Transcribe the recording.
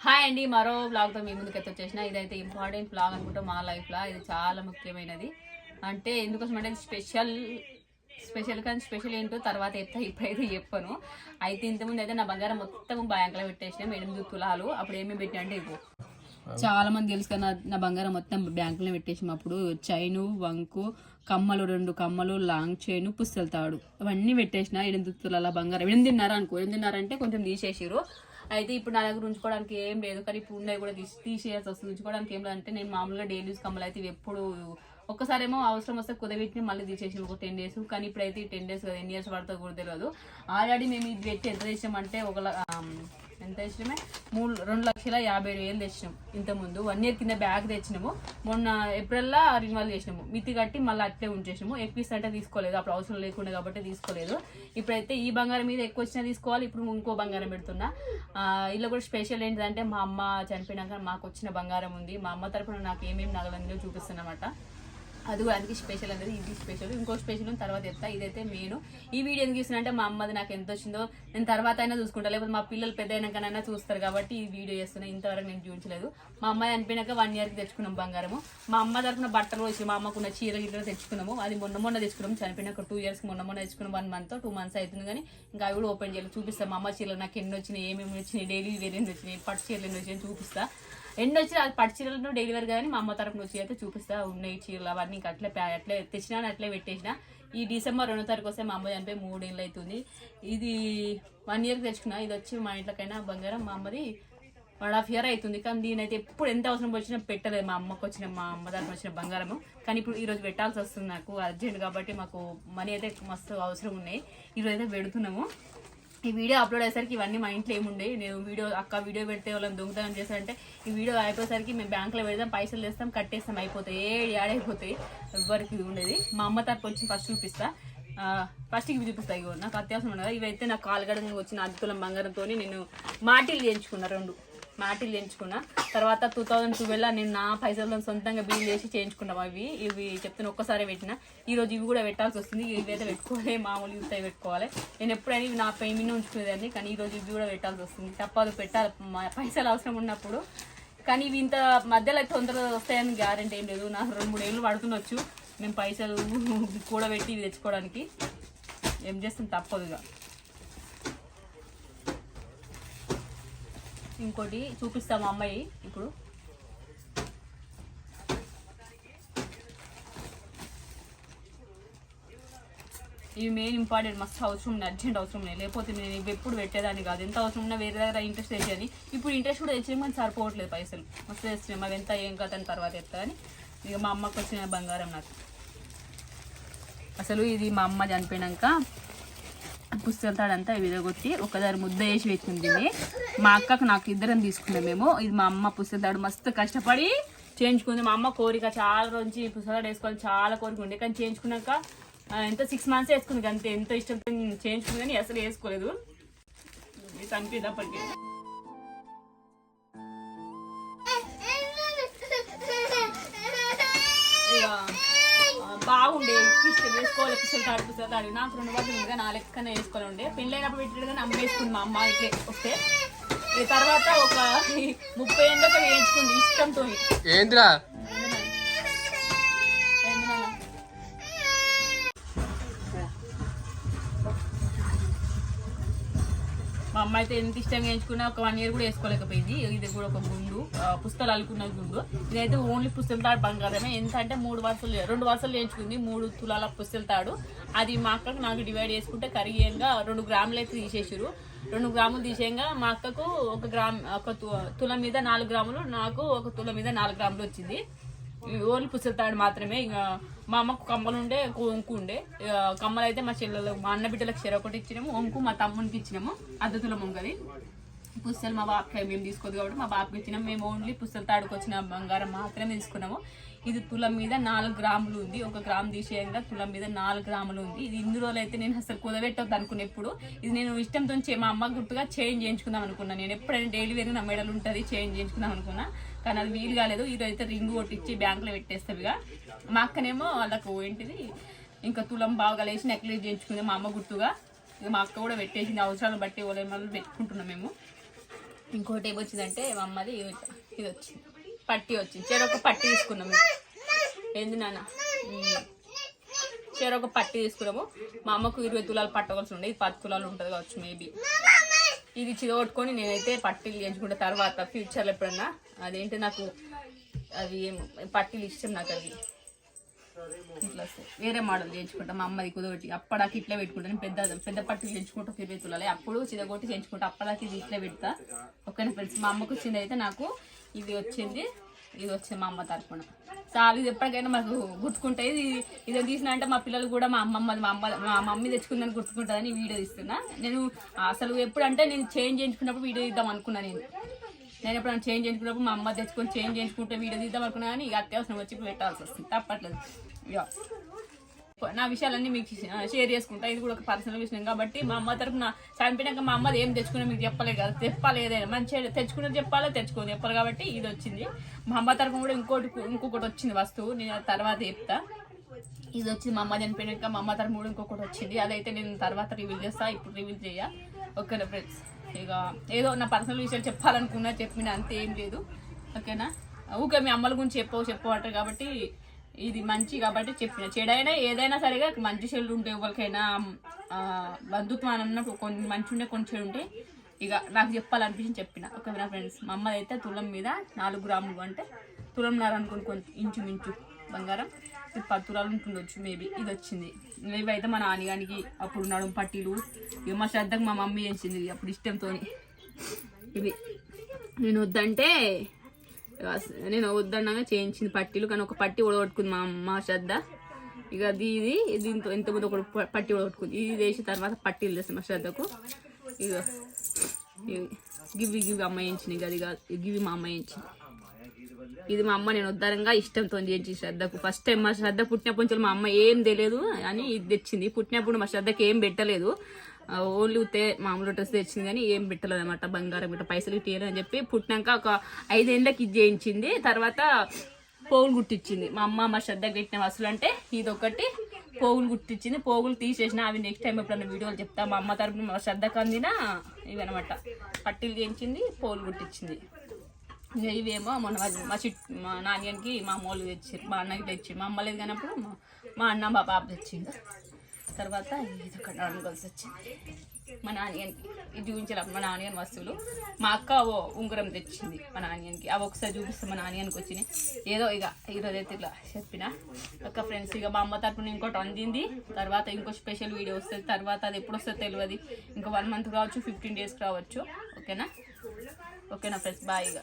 Hi అండి మరో బ్లాగ్తో మీ ముందుకు అయితే వచ్చేసిన ఇదైతే ఇంపార్టెంట్ బ్లాగ్ అనుకుంటా మా లైఫ్లో ఇది చాలా ముఖ్యమైనది. అంటే ఎందుకోసం అంటే స్పెషల్ స్పెషల్ కానీ స్పెషల్ ఏంటో తర్వాత చెప్తా ఇప్పుడైతే చెప్పను. అయితే ఇంతకుముందు అయితే నా బంగారం మొత్తం బ్యాంకులో పెట్టేసిన ఎనిమిది తులాలు అప్పుడు ఏమేమి పెట్టినా అంటే ఇవ్వు. చాలా మంది తెలుసు కదా నా- బంగారం మొత్తం బ్యాంకులో పెట్టేసాం అప్పుడు. చైను వంకు కమ్మలు రెండు కమ్మలు లాంగ్ చైన్ పుస్తలు తాడు. అవన్నీ పెట్టేసిన. ఎనిమిది తులాల బంగారం. ఎనిమిదిన్నర అనుకో. ఎనిమిదిన్నర అంటే కొంచెం తీసేసిరు అయితే ఇప్పుడు నా దగ్గర ఉంచుకోవడానికి ఏం లేదు. కానీ ఇప్పుడు ఉన్నాయి కూడా తీసి తీసేయాల్సి వస్తుంది. ఉంచుకోవడానికి ఏం లేదు అంటే నేను మామూలుగా డైలీ యూస్ కమ్మలు అయితే ఎప్పుడు ఒక్కసారేమో అవసరం వస్తే కుదబెట్టి మళ్ళీ తీసేసి ఒక టెన్ డేస్ కానీ ఇప్పుడైతే టెన్ డేస్ కదా ఎన్ని ఇయర్స్ పడుతుందో కూడా తెలియదు ఆల్రెడీ మేము ఇది పెట్టి ఎంత చేసామంటే ఒక ఎంత తెచ్చినామే? మూడు రెండు లక్షల యాభై ఏడు వేలు తెచ్చినాం. ఇంత ముందు వన్ ఇయర్ కింద బ్యాగ్ తెచ్చినాము. మొన్న ఏప్రిల్లో రిన్వాల్ చేసినాము. మితి కట్టి మళ్ళీ అట్లే ఉంచేసినాము. ఎక్కువ అంటే తీసుకోలేదు. అప్పుడు అవసరం లేకుండా కాబట్టి తీసుకోలేదు. ఇప్పుడైతే ఈ బంగారం మీద ఎక్కువ వచ్చినా తీసుకోవాలి. ఇప్పుడు ఇంకో బంగారం పెడుతున్నా. ఇలా కూడా స్పెషల్ ఏంటిదంటే మా అమ్మ చనిపోయినాక మాకు వచ్చిన బంగారం ఉంది. మా అమ్మ తరపున నాకు ఏమేమి నగలందిలో చూపిస్తున్నమాట. అది కూడా అందుకే స్పెషల్ అనేది ఇది స్పెషల్ ఇంకో స్పెషల్ తర్వాత చెప్తా. ఇదైతే మెయిన్ ఈ వీడియో ఎందుకు ఇస్తున్నా అంటే మా అమ్మది నాకు ఎంత వచ్చిందో నేను తర్వాత అయినా చూసుకుంటా. లేకపోతే మా పిల్లలు పెద్ద అయినాకనైనా చూస్తారు కాబట్టి ఈ వీడియో చేస్తున్నా. ఇంతవరకు నేను చూపించలేదు. మా అమ్మాయి అనిపోయినాక వన్ ఇయర్కి తెచ్చుకున్నాం బంగారము. మా అమ్మ తరఫున బట్టలు వచ్చి మా అమ్మకున్న చీర గిట్ల తెచ్చుకున్నాము. అది మొన్న మొన్న తెచ్చుకున్నాం. చనిపోయినాక టూ ఇయర్స్ మొన్న మొన్న తెచ్చుకున్నాం. వన్ మంత్ టూ మంత్స్ అవుతుంది కానీ ఇంకా అవి కూడా ఓపెన్ చేయాలి చూపిస్తాం. మా అమ్మ చీరలు నాకు ఎన్ని వచ్చినాయి ఏమేమి వచ్చినాయి డైలీ వేరే వచ్చినాయి పట్టు చీరలు ఎన్ని వచ్చినాయి చూపిస్తా. ఎన్ని వచ్చినా అది పట్టు చీరలను డెలివరీ కానీ మా అమ్మ తరఫున వచ్చి అయితే చూపిస్తా ఉన్నాయి చీరలు అవన్నీ ఇంకా అట్లే అట్లే తెచ్చినా అట్లే పెట్టేసిన. ఈ డిసెంబర్ రెండో తారీఖు వస్తే మా అమ్మ చనిపోయి మూడేళ్ళు అవుతుంది ఇది వన్ ఇయర్కి తెచ్చుకున్నా. ఇది వచ్చి మా ఇంట్లోకైనా బంగారం మా అమ్మది వన్ హాఫ్ ఇయర్ అవుతుంది కానీ దీనైతే ఎప్పుడు ఎంత అవసరం వచ్చినా పెట్టలేదు. మా అమ్మకు వచ్చిన మా అమ్మ తరపున వచ్చిన బంగారము. కానీ ఇప్పుడు ఈరోజు పెట్టాల్సి వస్తుంది నాకు అర్జెంట్ కాబట్టి మాకు మనీ అయితే మస్తు అవసరం ఉన్నాయి. ఈ రోజు అయితే పెడుతున్నాము. ఈ వీడియో అప్లోడ్ అయ్యేసరికి ఇవన్నీ మా ఇంట్లో ఏముండే? నేను వీడియో అక్క వీడియో పెడితే వాళ్ళని దొంగతనం చేశారంటే ఈ వీడియో అయిపోయేసరికి మేము బ్యాంకులో పెడదాం పైసలు తెస్తాం కట్టేస్తాం అయిపోతాయి. ఏడు ఏడైపోతాయి ఎవరికి ఇది ఉండేది? మా అమ్మ తరపు వచ్చి ఫస్ట్ చూపిస్తా. ఫస్ట్ ఇవి చూపిస్తా ఇగో. నాకు అత్యవసరం ఉండదు. ఇవైతే నాకు కాలుగడంగా వచ్చిన అద్దుతులం బంగారంతో నేను మాటిలు చేయించుకున్నా రెండు. మాటిల్ చేయించుకున్నా. తర్వాత టూ థౌజండ్ ట్వెల్వ్ నేను నా పైసలతో సొంతంగా బిల్ చేసి చేయించుకున్నాం అవి. ఇవి చెప్తున్నా ఒక్కసారి పెట్టిన. ఈ రోజు ఇవి కూడా పెట్టాల్సి వస్తుంది. ఇవి అయితే పెట్టుకోవాలి. మామూలు యూస్ అవి పెట్టుకోవాలి. నేను ఎప్పుడైనా ఇవి నా పేమెంట్ మీద ఉంచుకునేదాన్ని. కానీ ఈ రోజు ఇవి కూడా పెట్టాల్సి వస్తుంది. తప్పదు పెట్టాలి. పైసలు అవసరం ఉన్నప్పుడు. కానీ ఇవి ఇంత మధ్యలో తొందరగా వస్తాయని గ్యారంటీ ఏం లేదు. నాకు రెండు మూడు ఏళ్ళు పడుతుండొచ్చు. మేము పైసలు కూడబెట్టి ఇవి తెచ్చుకోవడానికి. ఏం చేస్తాం? తప్పదుగా ఇంకోటి చూపిస్తాం అమ్మాయి ఇప్పుడు. ఇవి మెయిన్ ఇంపార్టెంట్ మస్తు అవసరం ఉన్నాయి అర్జెంట్ అవసరం ఉన్నాయి లేకపోతే నేను ఇవి ఎప్పుడు పెట్టేదాన్ని కాదు. ఎంత అవసరం ఉన్నా వేరే దగ్గర ఇంట్రెస్ట్ తెచ్చేది. ఇప్పుడు ఇంట్రెస్ట్ కూడా తెచ్చేది కానీ సరిపోవట్లేదు పైసలు. మస్తు తెచ్చినాయి మరి ఎంత ఏం కదా అని తర్వాత చెప్తా అని ఇక మా అమ్మకు వచ్చిన బంగారం నాకు. అసలు ఇది మా అమ్మ చనిపోయినాక పుస్తకాలంతా విదగొట్టి ఒకదారి ముద్ద వేసి పెట్టింది మా అక్కకు నాకు ఇద్దరం తీసుకున్నాం మేము. ఇది మా అమ్మ పుస్తకాడు మస్తు కష్టపడి చేయించుకుంది. మా అమ్మ కోరిక చాలా రోజు పుస్తకాలు వేసుకోవాలి చాలా కోరిక ఉండే. కానీ చేయించుకున్నాక ఎంత సిక్స్ మంత్స్ వేసుకుంది. అంతే ఎంతో ఇష్టంతో చేయించుకుంది కానీ అసలు వేసుకోలేదు. చనిపోయింది బాగుండే. ఇష్టం వేసుకోవాలి పుస్తకాలు తాడు పుస్తకాలు తాడు. నాకు రెండు రోజులు ఉంది నా లెక్కనే వేసుకొని ఉండే. పెళ్ళైనప్పుడు పెట్టాడు కానీ అమ్మ వేసుకుంది మా అమ్మ ఇట్లే వస్తే. తర్వాత ఒక ముప్పై ఏళ్ళకి వేయించుకుంది ఇష్టంతో ఏంద్రా? మా అమ్మ అయితే ఎంత ఇష్టంగా వేయించుకున్నా ఒక వన్ ఇయర్ కూడా వేసుకోలేకపోయింది. ఇది కూడా ఒక గుండు పుస్తకాలు అల్లుకున్న గుండు. ఇదైతే ఓన్లీ పుస్తకం తాడు బంగారమే. ఎంత అంటే మూడు వరుసలు రెండు వరుసలు వేయించుకుంది. మూడు తులాల పుస్తల తాడు. అది మా అక్కకు నాకు డివైడ్ చేసుకుంటే కరిగేయంగా రెండు గ్రాములు అయితే తీసేసారు రెండు గ్రాములు తీసేయంగా మా అక్కకు ఒక గ్రామ్ ఒక తు- తుల మీద నాలుగు గ్రాములు నాకు ఒక తుల మీద నాలుగు గ్రాములు వచ్చింది. ఓన్లీ పుస్తకాడు మాత్రమే. ఇక మా అమ్మకు కమ్మలు ఉండే ఒంకు ఉండే. ఇక కమ్మలు అయితే మా చెల్లెలు మా అన్న బిడ్డలకు చెర ఒకటి ఇచ్చినాము ఒంకు మా తమ్మునికి ఇచ్చినాము అద్దతుల గది పుస్తలు మా బాబుకి మేము తీసుకోదు కాబట్టి మా బాబుకి ఇచ్చినాం. మేము ఓన్లీ పుస్తల తాడుకు వచ్చిన బంగారం మాత్రమే తీసుకున్నాము. ఇది తులం మీద నాలుగు గ్రాములు ఉంది. ఒక గ్రామ్ తీసేయంగా తులం మీద నాలుగు గ్రాములు ఉంది. ఇది ఇన్ని రోజులు అయితే నేను అసలు కుదబెట్టద్దు అనుకున్న ఎప్పుడు. ఇది నేను ఇష్టంతో మా అమ్మ గుర్తుగా చేంజ్ చేయించుకుందాం అనుకున్నా. నేను ఎప్పుడైనా డైలీ వేరు నా మెడలు ఉంటుంది చేంజ్ చేయించుకుందాం అనుకున్నా. కానీ అది వీలు కాలేదు. ఇది అయితే రింగ్ కొట్టించి బ్యాంకులో పెట్టేస్తావిగా మా అక్కనేమో వాళ్ళకు ఏంటిది? ఇంకా తులం బాగా లేచి నెక్లెస్ చేయించుకుంది మా అమ్మ గుర్తుగా. మా అక్క కూడా పెట్టేసింది. అవసరాలు బట్టి ఓలేమో పెట్టుకుంటున్నాం మేము. ఇంకోటి ఏమొచ్చిందంటే మా అమ్మది ఇది వచ్చింది. పట్టి వచ్చింది. చెరొక పట్టి తీసుకున్నాము ఏంది నాన్న? చెరొక పట్టి తీసుకున్నాము. మా అమ్మకు ఇరవై తులాలు పట్టవలసి ఉండే. ఇది పది తులాలు ఉంటుంది కావచ్చు మేబీ. ఇది చిదగొట్టుకొని నేనైతే పట్టీలు చేయించుకుంటే. తర్వాత ఫ్యూచర్లో ఎప్పుడన్నా అదేంటి నాకు అవి ఏం- పట్టీలు ఇష్టం నాకు అవి వేరే మోడల్ చేయించుకుంటాం. మా అమ్మది కుదొకటి అప్పడాకి ఇట్లా పెట్టుకుంటాను. పెద్ద పెద్ద పట్టు చేయించుకుంటా ఇరవై తులాలి. అప్పుడు చిదగొట్టి చేయించుకుంటా. అప్పడాకి ఇది ఇట్లా పెడతా. ఓకేనా ఫ్రెండ్స్ మా అమ్మకు వచ్చింది అయితే నాకు ఇది వచ్చింది. ఇది వచ్చింది మా అమ్మ తరపున. చాలా ఇది ఎప్పటికైనా మాకు గుర్తుకుంటాయి. ఇది ఇది తీసిన అంటే మా పిల్లలు కూడా మా అమ్మమ్మ మా అమ్మ మా మమ్మీ తెచ్చుకుందని గుర్తుకుంటుందని వీడియో తీస్తున్నా. నేను అసలు ఎప్పుడంటే నేను చేంజ్ చేయించుకున్నప్పుడు వీడియో ఇద్దాం అనుకున్నాను నేను. నేను ఎప్పుడైనా చేంజ్ చేయించుకున్నప్పుడు మా అమ్మ తెచ్చుకొని చేంజ్ చేయించుకుంటే వీడియో తీద్దాం అనుకున్నా కానీ ఇక అత్యవసరం వచ్చి పెట్టాల్సి వస్తుంది. తప్పట్లేదు. ఇక నా విషయాలన్నీ మీకు షేర్ చేసుకుంటా. ఇది కూడా ఒక పర్సనల్ విషయం కాబట్టి మా అమ్మ తరపున చనిపోయినాక మా అమ్మది ఏం తెచ్చుకున్నా మీకు చెప్పలేదు కదా. చెప్పాలి ఏదైనా. మంచిగా తెచ్చుకున్నది చెప్పాలి తెచ్చుకోదు చెప్పాలి కాబట్టి ఇది వచ్చింది. మా అమ్మ తరపున కూడా ఇంకోటి ఇంకొకటి వచ్చింది వస్తువు. నేను తర్వాత చెప్తా. ఇది వచ్చింది మా అమ్మ చనిపోయినాక మా అమ్మ తరపు కూడా ఇంకొకటి వచ్చింది. అదైతే నేను తర్వాత రివీల్ చేస్తా. ఇప్పుడు రివీల్ చేయ. ఓకేనా ఫ్రెండ్స్ ఇక ఏదో నా పర్సనల్ విషయాలు చెప్పాలనుకున్నా చెప్పిన అంతే ఏం లేదు. ఓకేనా? ఊకే మీ అమ్మల గురించి చెప్పవు చెప్పు అంటారు కాబట్టి ఇది మంచి కాబట్టి చెప్పిన. చెడైనా ఏదైనా సరిగా మంచి చెడు ఉంటే ఎవరికైనా బంధుత్వం అన్నప్పుడు కొన్ని మంచి ఉండే కొన్ని చెడు ఉంటే ఇక నాకు చెప్పాలనిపించి చెప్పిన. ఓకేనా ఫ్రెండ్స్ మా అమ్మది అయితే తులం మీద నాలుగు గ్రాములు అంటే తులంన్నర అనుకుని కొంచెం ఇంచుమించు బంగారం. ఇది పది తులాలు ఉంటుండొచ్చు మేబీ ఇది వచ్చింది. ఇవైతే మా నాన్నగానికి అప్పుడు నడుము పట్టీలు. ఇక మా శ్రద్ధకు మా మమ్మీ చేసింది అప్పుడు ఇష్టంతో ఇవి. నేను వద్దంటే నేను వద్దన్నాగా చేయించింది పట్టీలు. కానీ ఒక పట్టి ఒడగొట్టుకుంది మా మా శ్రద్ధ. ఇక అది ఇది దీంతో ఇంతకుముందు ఒక పట్టి ఒడగొట్టుకుంది ఇది వేసిన తర్వాత పట్టీలు చేస్తాను మా శ్రద్ధకు. ఇక గివి గివి అమ్మాయించింది ఇక అది కాదు. గివి మా అమ్మాయించింది ఇది మా అమ్మ నేను ఉద్దారంగా ఇష్టంతో చేయించి శ్రద్ధకు. ఫస్ట్ టైం మా శ్రద్ధ పుట్టినప్పటి నుంచి మా అమ్మ ఏం తెలియదు అని ఇది తెచ్చింది. పుట్టినప్పుడు మా శ్రద్ధకి ఏం పెట్టలేదు. ఓన్లీ ఉత్తే మామూలు డ్రెస్ తెచ్చింది కానీ ఏం పెట్టలేదు అనమాట బంగారం ఇట్లా పైసలు ఇట్లా అని చెప్పి పుట్టినాక ఒక ఐదేళ్ళకి ఇది చేయించింది. తర్వాత పోగులు గుట్టించింది మా అమ్మ మా శ్రద్ధకి పెట్టిన వసలు అంటే ఇది ఒకటి పోగులు గుట్టించింది పోగులు తీసేసిన అవి నెక్స్ట్ టైం ఎప్పుడైనా వీడియోలు చెప్తా. మా అమ్మ తరపున మా శ్రద్ధకు అందిన ఇవి అనమాట పట్టీలు చేయించింది పోగులు గుట్టించింది ఇవేమో మొన్న మా- మా చిట్ మా నాన్నకి మా అమ్మోళ్ళు తెచ్చారు మా అన్నకి తెచ్చి మా అమ్మ లేదు కానప్పుడు మా- అన్న మా పాప తెచ్చిండు. తర్వాత ఇది ఒక అనుకోవాల్సి వచ్చింది. మా నాన్నగారికి ఇది చూపించాలి? మా నాన్నగారి వస్తువులు. మా అక్క ఓ ఉంగరం తెచ్చింది మా నాన్నగారికి అవి ఒకసారి చూపిస్తే మా నాన్నగారికి వచ్చినాయి. ఏదో ఇక ఈరోజు అయితే ఇట్లా చెప్పిన. ఒక ఫ్రెండ్స్ ఇక మా అమ్మ తరపున ఇంకోటి అందింది. తర్వాత ఇంకో స్పెషల్ వీడియో వస్తుంది. తర్వాత అది ఎప్పుడు వస్తుందో తెలియదు ఇంకా వన్ మంత్ కావచ్చు ఫిఫ్టీన్ డేస్ రావచ్చు ఓకేనా? ఓకేనా ఫ్రెండ్స్ బాయ్ ఇక.